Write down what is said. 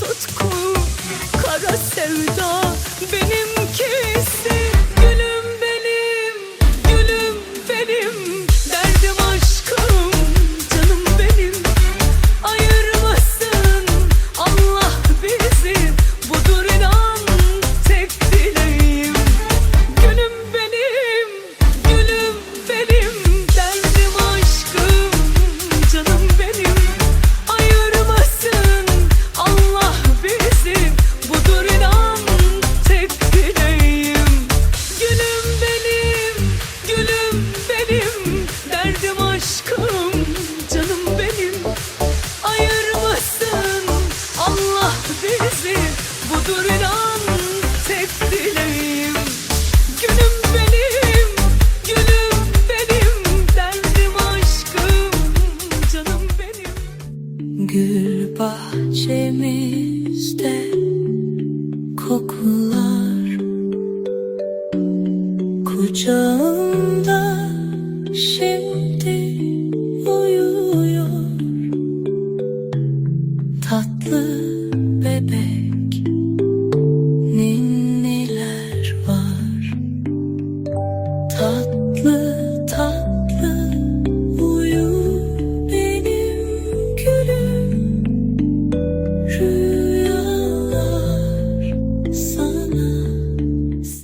tutku Kara sevda benim Gül bahçemizde kokular Kucağımda şimdi